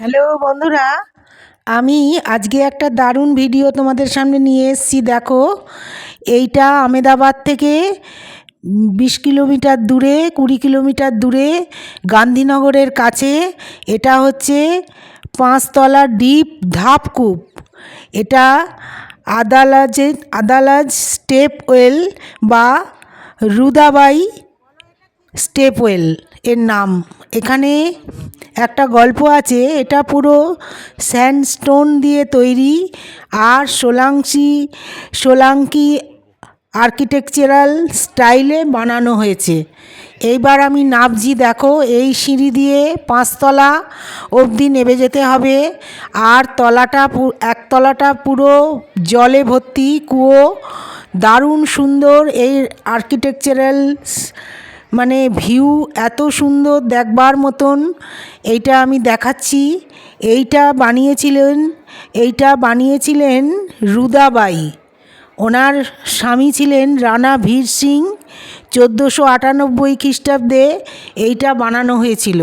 Hello বন্ধুরা, আমি আজকে একটা দারুণ ভিডিও তোমাদের সামনে নিয়ে এসেছি, দেখো। এইটা আমেদাবাদ থেকে বিশ কিলোমিটার দূরে, কুড়ি কিলোমিটার দূরে, গান্ধীনগরের কাছে। এটা হচ্ছে পাঁচতলা ডিপ ধাপকূপ। এটা আদালাজে, আদালাজ স্টেপ ওয়েল বা রুদাবাই স্টেপওয়েল এর নাম। এখানে একটা গল্প আছে, এটা পুরো স্যান্ডস্টোন দিয়ে তৈরি আর সোলাংশি সোলাঙ্কি আর্কিটেকচারাল স্টাইলে বানানো হয়েছে। এইবার আমি নামছি দেখো, এই সিঁড়ি দিয়ে পাঁচতলা অবধি নেমে যেতে হবে আর তলাটা একতলাটা পুরো জলে ভর্তি, কুয়ো, দারুণ সুন্দর এই আর্কিটেকচারাল মানে ভিউ এত সুন্দর দেখবার মতন। এইটা আমি দেখাচ্ছি। এইটা বানিয়েছিলেন এইটা বানিয়েছিলেন রুদাবাই। ওনার স্বামী ছিলেন রানা ভীর সিং, চোদ্দোশো আটানব্বই খ্রিস্টাব্দে এইটা বানানো হয়েছিল।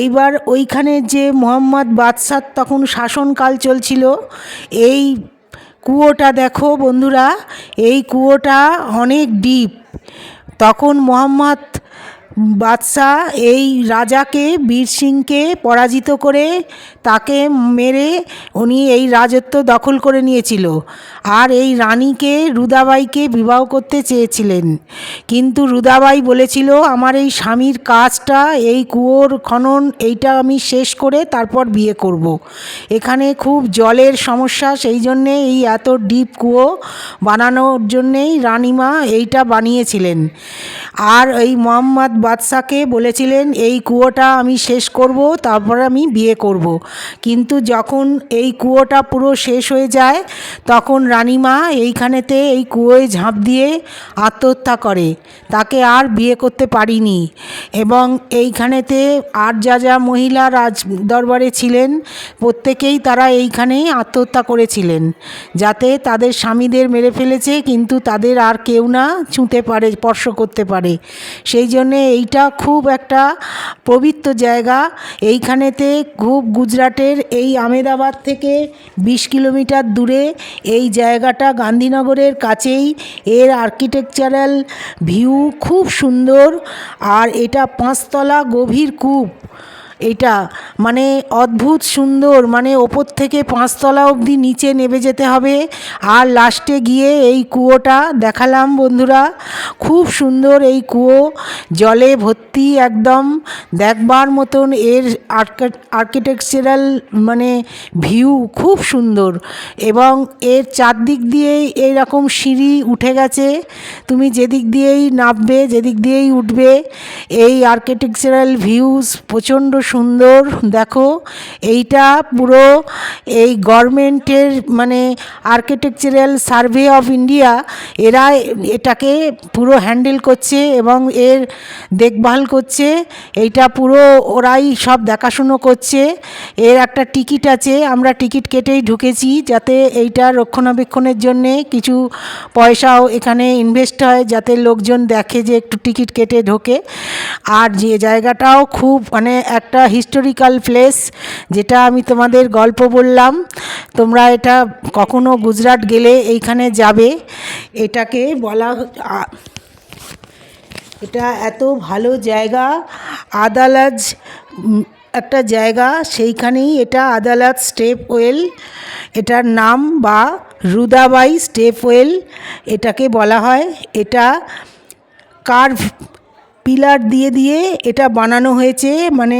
এইবার ওইখানে যে মোহাম্মদ বাদশার তখন শাসনকাল চলছিল, এই কুয়োটা দেখো বন্ধুরা, এই কুয়োটা অনেক ডিপ তখন মোহাম্মদ বাদশাহ এই রাজাকে, বীর সিংকে পরাজিত করে তাকে মেরে উনি এই রাজত্ব দখল করে নিয়েছিল। আর এই রানীকে, রুদাবাইকে বিবাহ করতে চেয়েছিলেন। কিন্তু রুদাবাই বলেছিল, আমার এই স্বামীর কাজটা, এই কুয়োর খনন, এইটা আমি শেষ করে তারপর বিয়ে করব। এখানে খুব জলের সমস্যা, সেই জন্যে এই এত ডিপ কুয়ো বানানোর জন্যেই রানীমা এইটা বানিয়েছিলেন। আর এই মোহাম্মদ বাদশাকে বলেছিলেন, এই কুয়োটা আমি শেষ করব, তারপর আমি বিয়ে করব। কিন্তু যখন এই কুয়োটা পুরো শেষ হয়ে যায়, তখন রানীমা এইখানেতে এই কুয়োয় ঝাঁপ দিয়ে আত্মহত্যা করে তাকে আর বিয়ে করতে পারিনি এবং এইখানেতে আর যা যা মহিলা রাজ দরবারে ছিলেন, প্রত্যেকেই তারা এইখানেই আত্মহত্যা করেছিলেন, যাতে তাদের স্বামীদের মেরে ফেলেছে, কিন্তু তাদের আর কেউ না ছুঁতে পারে, স্পর্শ করতে পারে সেই জন্যে এইটা খুব একটা পবিত্র জায়গা। এইখানেতে খুব গুজরাটের এই আমেদাবাদ থেকে বিশ কিলোমিটার দূরে এই জায়গাটা গান্ধীনগরের কাছেই। এর আর্কিটেকচারাল ভিউ খুব সুন্দর আর এটা পাঁচতলা গভীর কূপ। এটা মানে অদ্ভুত সুন্দর মানে ওপর থেকে পাঁচতলা অবধি নিচে নেমে যেতে হবে। আর লাস্টে গিয়ে এই কুয়োটা দেখালাম বন্ধুরা। খুব সুন্দর এই কুয়ো, জলে ভর্তি একদম। দেখবার মতন এর আর্কিটেকচারাল মানে ভিউ খুব সুন্দর। এবং এর চারদিক দিয়েই এইরকম সিঁড়ি উঠে গেছে। তুমি যেদিক দিয়েই নামবে, যেদিক দিয়েই উঠবে, এই আর্কিটেকচারাল ভিউজ প্রচণ্ড সুন্দর, দেখো, এইটা পুরো এই গভর্নমেন্টের মানে আর্কিটেকচারাল সার্ভে অফ ইন্ডিয়া, এরা এটাকে পুরো হ্যান্ডেল করছে এবং এর দেখভাল করছে। এইটা পুরো ওরাই সব দেখাশুনো করছে। এর একটা টিকিট আছে, আমরা টিকিট কেটেই ঢুকেছি যাতে এইটা রক্ষণাবেক্ষণের জন্যে কিছু পয়সাও এখানে ইনভেস্ট হয় যাতে লোকজন দেখে যে একটু টিকিট কেটে ঢোকে। আর যে জায়গাটাও খুব মানে একটা হিস্টোরিক্যাল প্লেস যেটা আমি তোমাদের গল্প বললাম, তোমরা এটা কখনো গুজরাট গেলে এইখানে যাবে। এটাকে বলা এটা এত ভালো জায়গা, আদালাজ একটা জায়গা, সেইখানেই এটা আদালত স্টেপ ওয়েল, এটার নাম বা রুদাবাই স্টেপ ওয়েল, এটাকে বলা হয়। এটা কার্ভ পিলার দিয়ে দিয়ে এটা বানানো হয়েছে মানে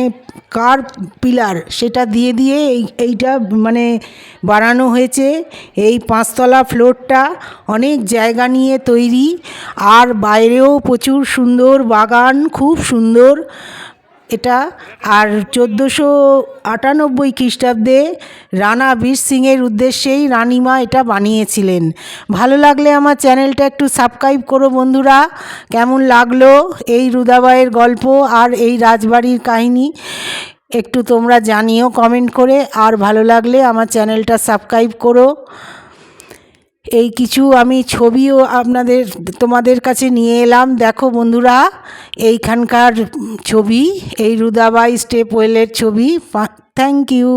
কার পিলার? সেটা দিয়ে দিয়ে এই, এইটা মানে বানানো হয়েছে। এই পাঁচতলা ফ্লোরটা অনেক জায়গা নিয়ে তৈরি। আর বাইরেও প্রচুর সুন্দর বাগান, খুব সুন্দর। এটা। আর চোদ্দোশো আটানব্বই খ্রিস্টাব্দে রানা বীর সিংয়ের উদ্দেশ্যেই রানিমা এটা বানিয়েছিলেন। ভালো লাগলে আমার চ্যানেলটা একটু সাবস্ক্রাইব করো বন্ধুরা। কেমন লাগল এই রুদাবাইয়ের গল্প আর এই রাজবাড়ির কাহিনী একটু তোমরা জানিও কমেন্ট করে। আর ভালো লাগলে আমার চ্যানেলটা সাবস্ক্রাইব করো। এই কিছু আমি ছবিও আপনাদের, তোমাদের কাছে নিয়ে এলাম। দেখো বন্ধুরা, এইখানকার ছবি, এই রুদাবাই স্টেপ ওয়েলের ছবি। Thank you.